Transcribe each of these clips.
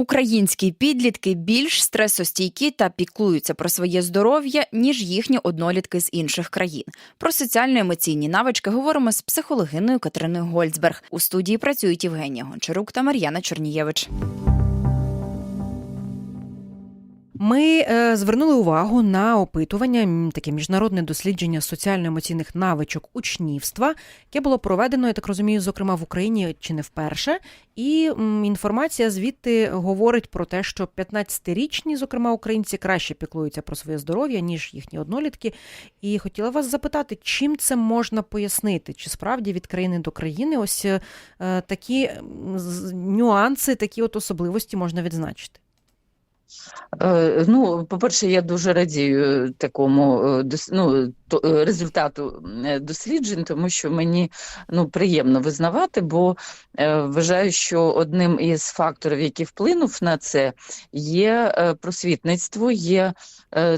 Українські підлітки більш стресостійкі та піклуються про своє здоров'я, ніж їхні однолітки з інших країн. Про соціально-емоційні навички говоримо з психологиною Катериною Гольцберг. У студії працюють Євгенія Гончарук та Мар'яна Чорнієвич. Ми е, звернули увагу на опитування, таке міжнародне дослідження соціально-емоційних навичок учнівства, яке було проведено, я так розумію, зокрема в Україні чи не вперше. І інформація звідти говорить про те, що 15-річні, зокрема українці, краще піклуються про своє здоров'я, ніж їхні однолітки. І хотіла вас запитати, чим це можна пояснити? Чи справді від країни до країни ось е, такі нюанси, такі от особливості можна відзначити? Е, Ну, по-перше, я дуже радію такому е, ну, е, результату е, досліджень, тому що мені ну, приємно визнавати, бо е, вважаю, що одним із факторів, який вплинув на це, є е, просвітництво, є е,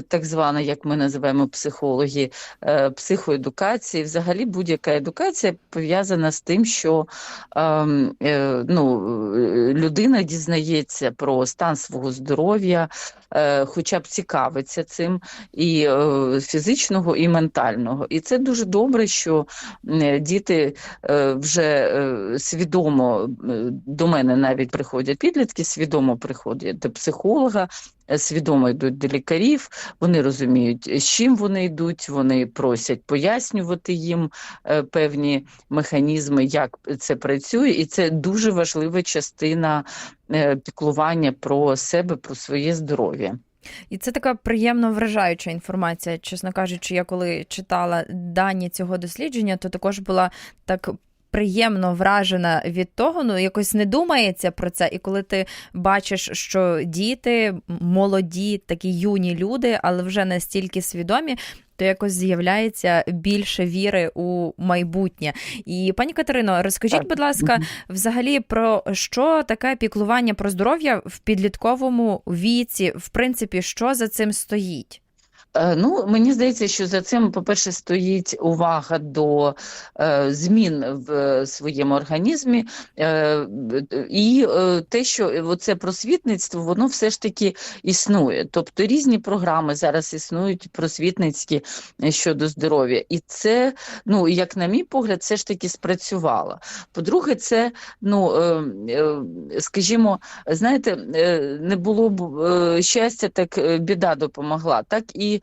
так звана, як ми називаємо психологи, е, психоедукація. І Взагалі будь-яка едукація пов'язана з тим, що ем, е, ну, е, людина дізнається про стан свого здоров'я, е, хоча б цікавиться цим і е, фізичного, і ментального. І це дуже добре, що е, діти е, вже е, свідомо е, до мене навіть приходять підлітки, свідомо приходять до психолога. Свідомо йдуть до лікарів, вони розуміють, з чим вони йдуть, вони просять пояснювати їм е, певні механізми, як це працює, і це дуже важлива частина е, піклування про себе, про своє здоров'я. І це така приємно вражаюча інформація. Чесно кажучи, я коли читала дані цього дослідження, то також була так. Приємно вражена від того, ну якось не думається про це. І коли ти бачиш, що діти молоді, такі юні люди, але вже настільки свідомі, то якось з'являється більше віри у майбутнє. І пані Катерино, розкажіть, Так. будь ласка, взагалі про що таке піклування про здоров'я в підлітковому віці, в принципі, що за цим стоїть? Е, Ну, мені здається, що за цим, по-перше, стоїть увага до е, змін в е, своєму організмі, і те, що це просвітництво, воно все ж таки існує. Тобто різні програми зараз існують просвітницькі щодо здоров'я. І це, ну, як на мій погляд, все ж таки спрацювало. По-друге, це, ну, скажімо, знаєте, не було б щастя, так біда допомогла. Так і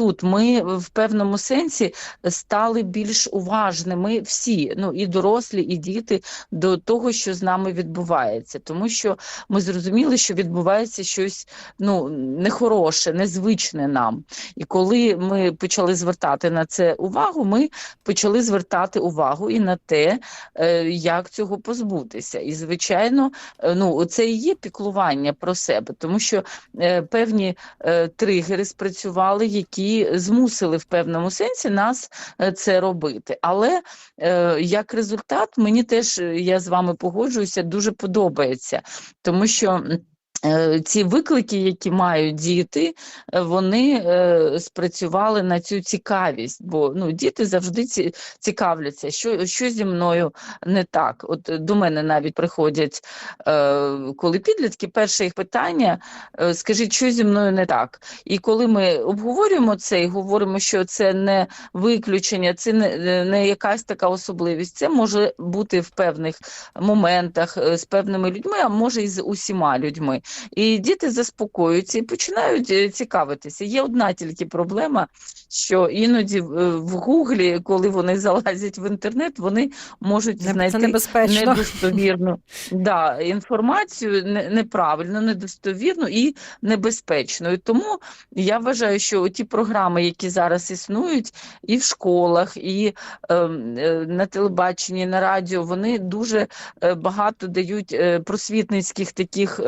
тут ми в певному сенсі стали більш уважними всі, ну і дорослі, і діти, до того, що з нами відбувається, тому що ми зрозуміли, що відбувається щось ну нехороше, незвичне нам. І коли ми почали звертати на це увагу, ми почали звертати увагу і на те, е, як цього позбутися. І звичайно, е, ну це і є піклування про себе, тому що е, певні тригери спрацювали, які змусили в певному сенсі нас е, це робити. Але е, як результат, мені теж е, я з вами погоджуюся, дуже подобається, тому що. Е, Ці виклики, які мають діти, е, вони е, спрацювали на цю цікавість, бо ну, діти завжди ці, цікавляться, що, що зі мною не так. От до мене навіть приходять, коли підлітки, перше їх питання, скажіть, що зі мною не так. І коли ми обговорюємо це і говоримо, що це не виключення, це не, не якась така особливість, це може бути в певних моментах з певними людьми, а може і з усіма людьми. І діти заспокоюються і починають е, цікавитися. Є одна тільки проблема, що іноді е, в Гуглі, коли вони залазять в інтернет, вони можуть Не- Це знайти недостовірну да, інформацію, не- неправильну, недостовірну і небезпечну. І тому я вважаю, що ті програми, які зараз існують і в школах, і ем, е, на телебаченні, на радіо, вони дуже е, багато дають просвітницьких таких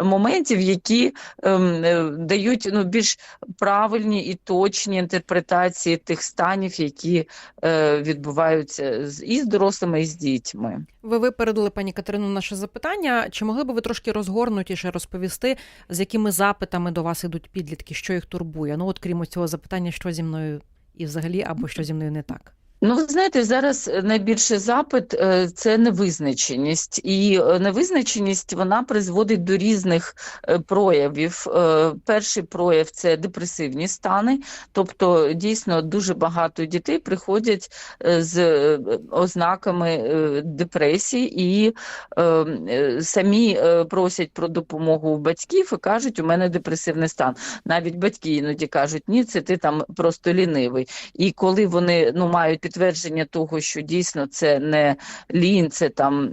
моментів, які ем, е, дають ну, більш правильні і точні інтерпретації тих станів, які е, відбуваються з- і з дорослими, і з дітьми. Ви випередили, пані Катерину, наше запитання. Чи могли би ви трошки розгорнутіше розповісти, з якими запитами до вас ідуть підлітки, що їх турбує? Ну, от крім цього запитання, що зі мною і взагалі, або що зі мною не так? Ну, ви знаєте, зараз найбільший запит е, це невизначеність, і е, невизначеність вона призводить до різних е, проявів. Е, Перший прояв це депресивні стани, тобто дійсно дуже багато дітей приходять е, з е, ознаками е, депресії і е, е, самі е, просять про допомогу батьків і кажуть, у мене депресивний стан. Навіть батьки іноді кажуть, ні, це ти там просто лінивий. І коли вони ну, мають підтвердження того, що дійсно це не лінь, це там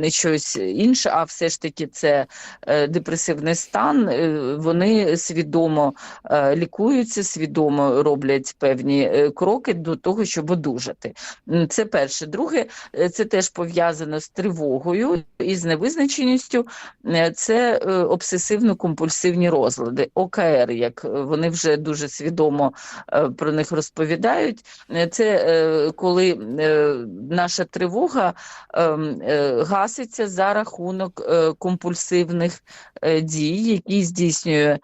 не щось інше, а все ж таки це е, депресивний стан, е, вони свідомо е, лікуються, свідомо роблять певні кроки до того, щоб одужати. Це перше. Друге, це теж пов'язано з тривогою і з невизначеністю. Це обсесивно-компульсивні розлади, ОКР, як вони вже дуже свідомо про них розповідають. Це коли е, наша тривога ем, е, гаситься за рахунок е, компульсивних дій, які здійснює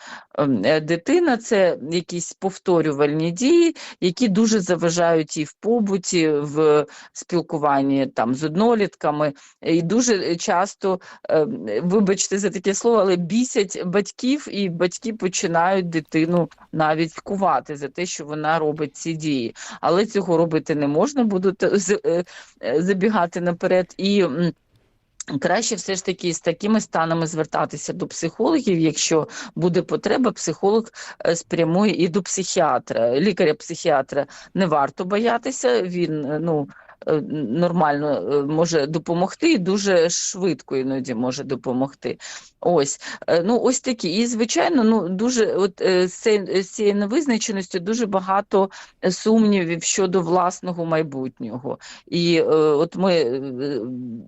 дитина. Це якісь повторювальні дії, які дуже заважають їй в побуті, в спілкуванні там з однолітками, і дуже часто, е, вибачте за таке слово, але бісять батьків, і батьки починають дитину навіть кувати за те, що вона робить ці дії. Але цього робити не можна, буду те- з- е, е, забігати наперед. І Краще все ж таки з такими станами звертатися до психологів. Якщо буде потреба, психолог е, спрямує і до психіатра. Лікаря-психіатра не варто боятися. Він е, ну нормально е, може допомогти і дуже швидко іноді може допомогти. Ось Е, ну ось такі. І звичайно, ну дуже от е, з цією невизначеністю дуже багато е, сумнівів щодо власного майбутнього. І е, от ми е,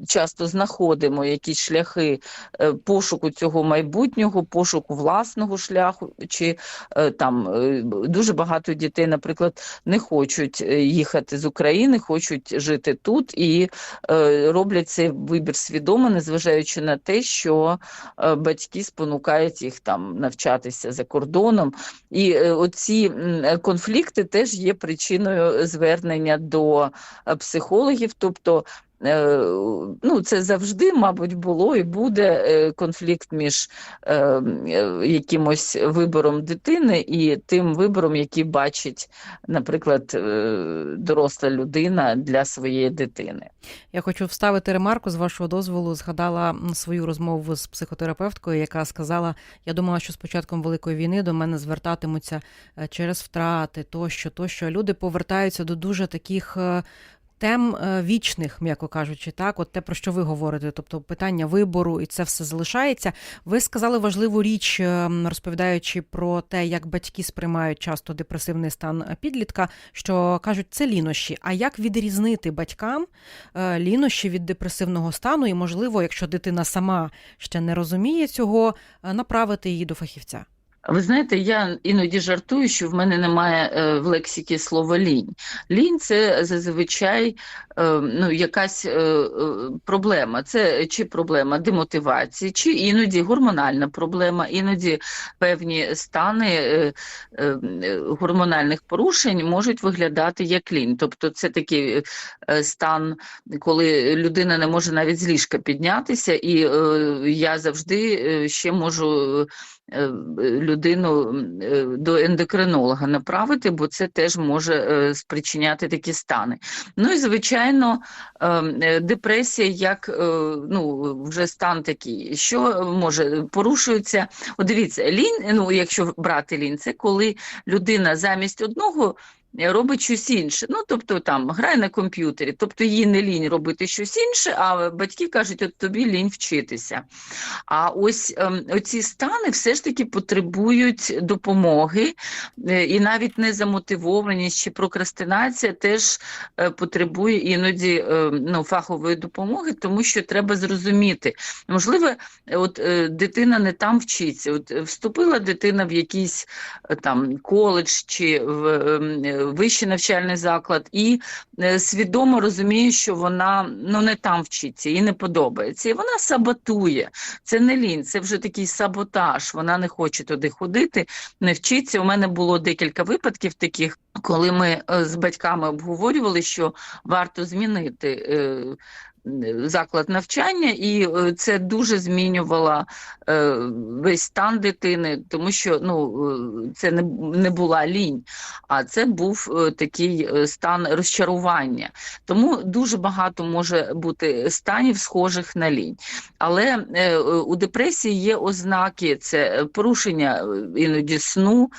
часто знаходимо якісь шляхи е, пошуку цього майбутнього, пошуку власного шляху, чи е, там е, дуже багато дітей, наприклад, не хочуть е, їхати з України, хочуть жити тут і е, роблять цей вибір свідомо, незважаючи на те, що е, батьки спонукають їх там навчатися за кордоном. І е, оці конфлікти теж є причиною звернення до психологів. Тобто, ну, це завжди, мабуть, було і буде е, конфлікт між е, е, якимось вибором дитини і тим вибором, який бачить, наприклад, е, доросла людина для своєї дитини. Я хочу вставити ремарку з вашого дозволу. Згадала свою розмову з психотерапевткою, яка сказала: я думала, що з початком великої війни до мене звертатимуться е, через втрати, тощо, тощо. Люди повертаються до дуже таких. Тем е, вічних, м'яко кажучи, так, от те, про що ви говорите, тобто питання вибору, і це все залишається. Ви сказали важливу річ, е, розповідаючи про те, як батьки сприймають часто депресивний стан е, підлітка, що кажуть, це лінощі. А як відрізнити батькам лінощі від депресивного стану, і, можливо, якщо дитина сама ще не розуміє цього, направити її до фахівця. Ви знаєте, я іноді жартую, що в мене немає е, в лексиці слова лінь. Лінь це зазвичай е, ну, якась е, проблема. Це чи проблема демотивації, чи іноді гормональна проблема, іноді певні стани гормональних порушень можуть виглядати як лінь. Тобто це такий стан, коли людина не може навіть з ліжка піднятися, і я завжди ще можу. е, людину е, до ендокринолога направити, бо це теж може е, спричиняти такі стани. Ну і звичайно, е, е, депресія як ну, вже стан такий, що може порушується. О, дивіться, лінь, ну якщо брати лінь, це коли людина замість одного. Робить щось інше, ну тобто там грає на комп'ютері, тобто їй не лінь робити щось інше, а батьки кажуть, от тобі лінь вчитися. А ось ем, оці стани все ж таки потребують допомоги, е, і навіть незамотивованість чи прокрастинація теж е, потребує іноді е, ну, фахової допомоги, тому що треба зрозуміти. Можливо, от дитина не там вчиться. От вступила дитина в якийсь там коледж чи в, ем, вищий навчальний заклад, і е, свідомо розуміє, що вона ну не там вчиться, їй не подобається. І вона саботує. Це не лінь, це вже такий саботаж. Вона не хоче туди ходити, не вчиться. У мене було декілька випадків таких, коли ми е, з батьками обговорювали, що варто змінити. Заклад навчання, і е, це дуже змінювало е, весь стан дитини, тому що ну, е, це не, не була лінь, а це був такий стан розчарування. Тому дуже багато може бути станів, схожих на лінь. Але у депресії є ознаки: це порушення іноді сну,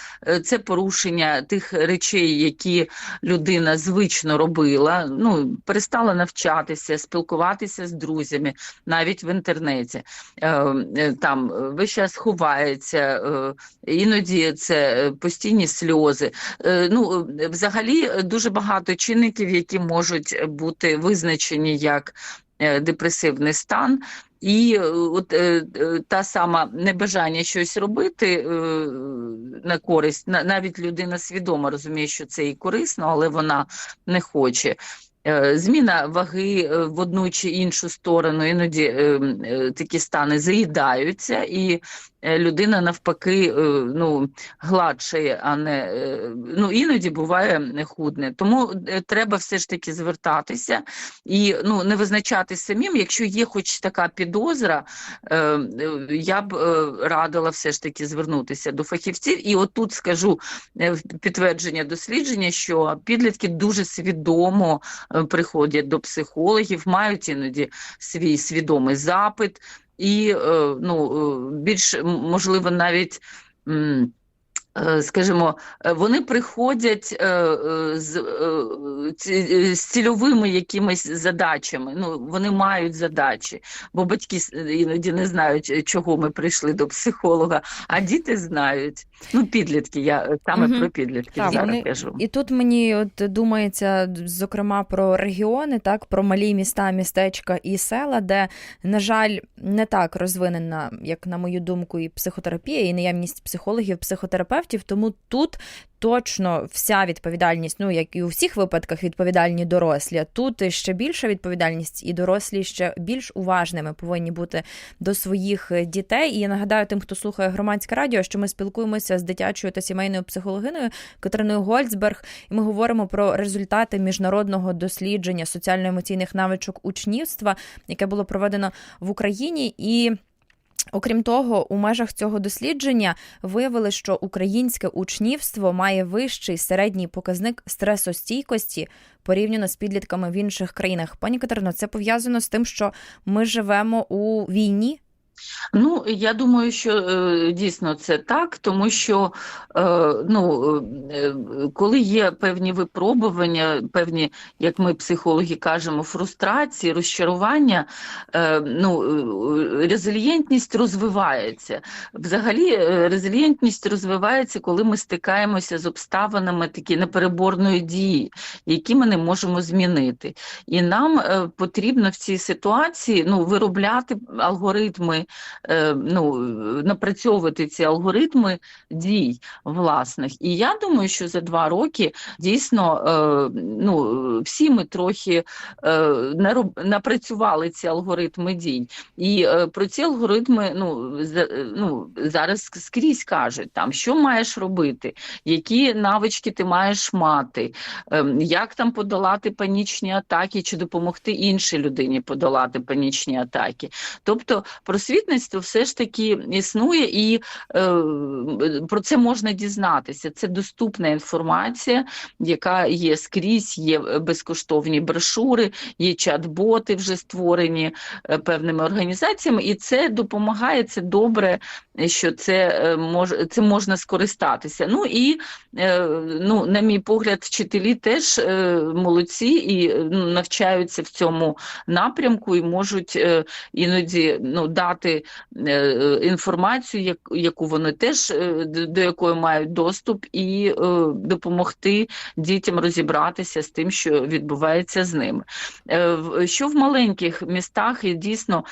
це порушення тих речей, які людина звично робила, ну, перестала навчатися, спілкуватися з друзями, навіть в інтернеті. Е, е, Там е, весь час ховається, іноді це постійні сльози. Ну, взагалі дуже багато чинників, які можуть бути визначені як депресивний стан. І от та сама небажання щось робити на користь, на- навіть людина свідомо розуміє, що це і корисно, але вона не хоче. Е, Зміна ваги е, в одну чи іншу сторону, іноді е, м, е, такі стани заїдаються, і людина навпаки е, ну, гладшає, а не е, ну, іноді буває не худне. Тому е, треба все ж таки звертатися і ну, не визначати самим, якщо є хоч така підозра, е, е, я б е, радила все ж таки звернутися до фахівців. І отут скажу е, підтвердження дослідження, що підлітки дуже свідомо е, приходять до психологів, мають іноді свій свідомий запит, і е, ну, е, більш можливо навіть. Е, Скажімо, е, вони приходять е, з, з цільовими якимись задачами. Ну, вони мають задачі, бо батьки іноді не знають, чого ми прийшли до психолога, а діти знають. Ну, підлітки, я саме Мгм. про підлітків Так, зараз вони- кажу. І тут мені от думається, зокрема, про регіони, так, про малі міста, містечка і села, де, на жаль, не так розвинена, як на мою думку, і психотерапія, і наявність психологів, психотерапевтів. Тому тут точно вся відповідальність, ну як і у всіх випадках, відповідальні дорослі. Тут ще більша відповідальність, і дорослі ще більш уважними повинні бути до своїх е, дітей. І я нагадаю тим, хто слухає громадське радіо, що ми спілкуємося з дитячою та сімейною психологиною Катериною Гольцберг, і ми говоримо про результати міжнародного дослідження соціально-емоційних навичок учнівства, яке було проведено в Україні. І Окрім того, у межах цього дослідження виявили, що українське учнівство має вищий середній показник стресостійкості порівняно з підлітками в інших країнах. Пані Катерино, це пов'язано з тим, що ми живемо у війні. Ну, я думаю, що е, дійсно це так, тому що е, ну, е, коли є певні випробування, певні, як ми психологи кажемо, фрустрації, розчарування, ну, резилієнтність розвивається. Взагалі, резилієнтність розвивається, коли ми стикаємося з обставинами такі непереборної дії, які ми не можемо змінити. І нам потрібно в цій ситуації ну, виробляти алгоритми ну, напрацьовувати ці алгоритми дій власних. І я думаю, що за два роки дійсно е, ну, всі ми трохи е, напрацювали ці алгоритми дій. І е, про ці алгоритми ну, ну, зараз скрізь кажуть, там, що маєш робити, які навички ти маєш мати, як там подолати панічні атаки, чи допомогти іншій людині подолати панічні атаки. Тобто просвітництво все ж таки існує, і е, про це можна дізнатися. Це доступна інформація, яка є скрізь, є безкоштовні брошури, є чат-боти вже створені е, певними організаціями, і це допомагає, це добре, що це, е, мож, це можна скористатися. Ну і, е, ну, на мій погляд, вчителі теж е, молодці і е, ну, навчаються в цьому напрямку і можуть е, іноді ну, дати надати е, е, інформацію, яку вони теж е, до якої мають доступ, і допомогти дітям розібратися з тим, що відбувається з ними. Що в маленьких містах і дійсно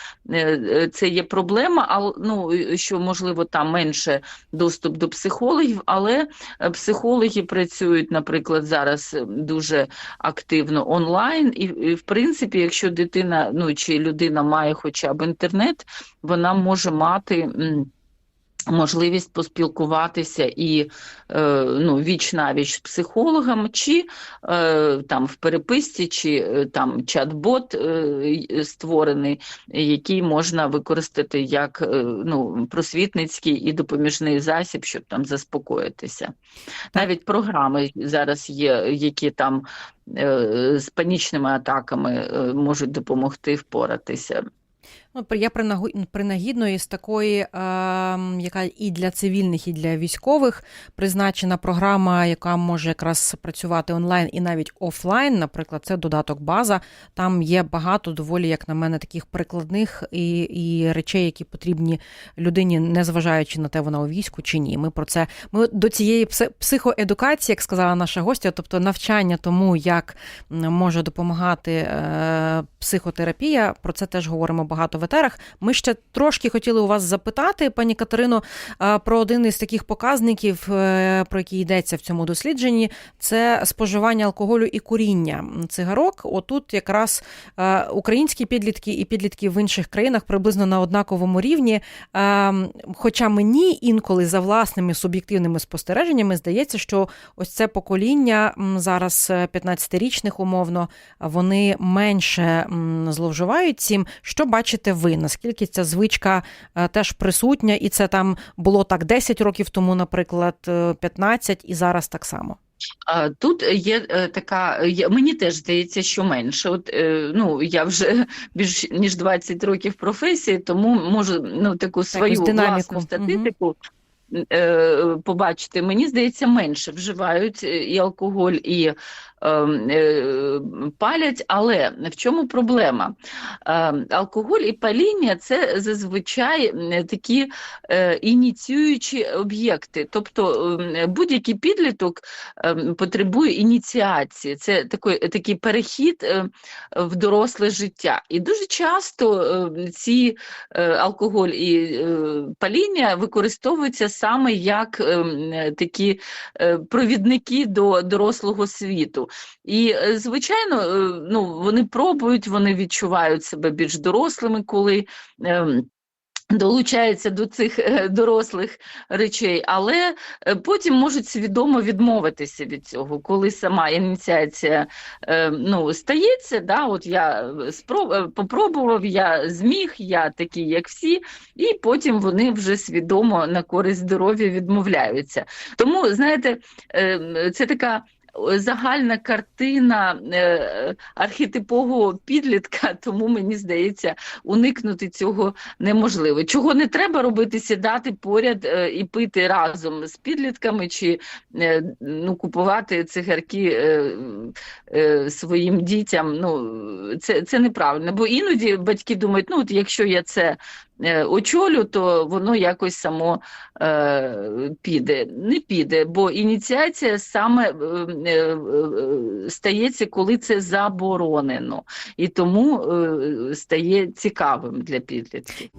це є проблема, але ну що можливо там менше доступ до психологів, але психологи працюють, наприклад, зараз дуже активно онлайн, і в принципі, якщо дитина ну чи людина має хоча б інтернет, вона може мати. Можливість поспілкуватися і е, ну, віч навіч з психологом, чи е, там в переписці, чи е, там чат-бот створений, який можна використати як ну, просвітницький і допоміжний засіб, щоб там заспокоїтися. Навіть програми зараз є, які там з панічними атаками можуть допомогти впоратися. Ну, я принагідно із такої, е, яка і для цивільних, і для військових призначена програма, яка може якраз працювати онлайн і навіть офлайн. Наприклад, це додаток база. Там є багато доволі, як на мене, таких прикладних і, і речей, які потрібні людині, незважаючи на те, вона у війську чи ні. Ми про це ми до цієї психоедукації, як сказала наша гостя, тобто навчання тому, як може допомагати е, психотерапія. Про це теж говоримо багато в етерах. Ми ще трошки хотіли у вас запитати, пані Катерино, про один із таких показників, е, про який йдеться в цьому дослідженні. Це споживання алкоголю і куріння цигарок. Отут якраз е, українські підлітки і підлітки в інших країнах приблизно на однаковому рівні. Е, Хоча мені інколи за власними суб'єктивними спостереженнями здається, що ось це покоління зараз е, 15-річних умовно, вони менше зловживають цим. Що бачите ви? Наскільки ця звичка е, теж присутня, і це там було так 10 років тому, наприклад, е, 15, і зараз так само. Тут є е, така, мені теж здається, що менше. От, е, ну, я вже більш ніж 20 років професії, тому можу ну, таку свою власну статистику е, побачити. Мені здається, менше вживають е, і алкоголь, і е, е, палять. Але в чому проблема? Е, алкоголь і паління це зазвичай такі е, ініціюючі об'єкти. Тобто ем, будь-який підліток ем, потребує ініціації. Це такий, такий перехід е, в доросле життя. І дуже часто е, ці е, алкоголь і е, паління використовуються саме як ем, такі е, провідники до дорослого світу. І, е, звичайно, е, ну, вони пробують, вони відчувають себе більш дорослими, коли. Ем, Долучаються до цих е, дорослих речей, але е, потім можуть свідомо відмовитися від цього, коли сама ініціація е, ну, стається. Да, от я спроб... попробував, я зміг, я такий, як всі, і потім вони вже свідомо на користь здоров'я відмовляються. Тому, знаєте, е, це така. Загальна картина е, архетипового підлітка, тому мені здається, уникнути цього неможливо. Чого не треба робити, сідати поряд е, і пити разом з підлітками, чи е, ну, купувати цигарки своїм дітям. Ну, це, це неправильно. Бо іноді батьки думають, ну от якщо я це очолю, то воно якось само піде. Не піде, бо ініціація саме е, е, е, стається, коли це заборонено. І тому е, стає цікавим для підлітків.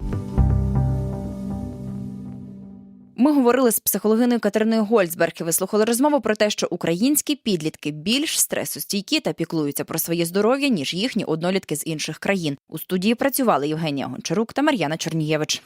Ми говорили з психологиною Катериною Гольцберг і вислухали розмову про те, що українські підлітки більш стресостійкі та піклуються про своє здоров'я, ніж їхні однолітки з інших країн. У студії працювали Євгенія Гончарук та Мар'яна Чорнієвич.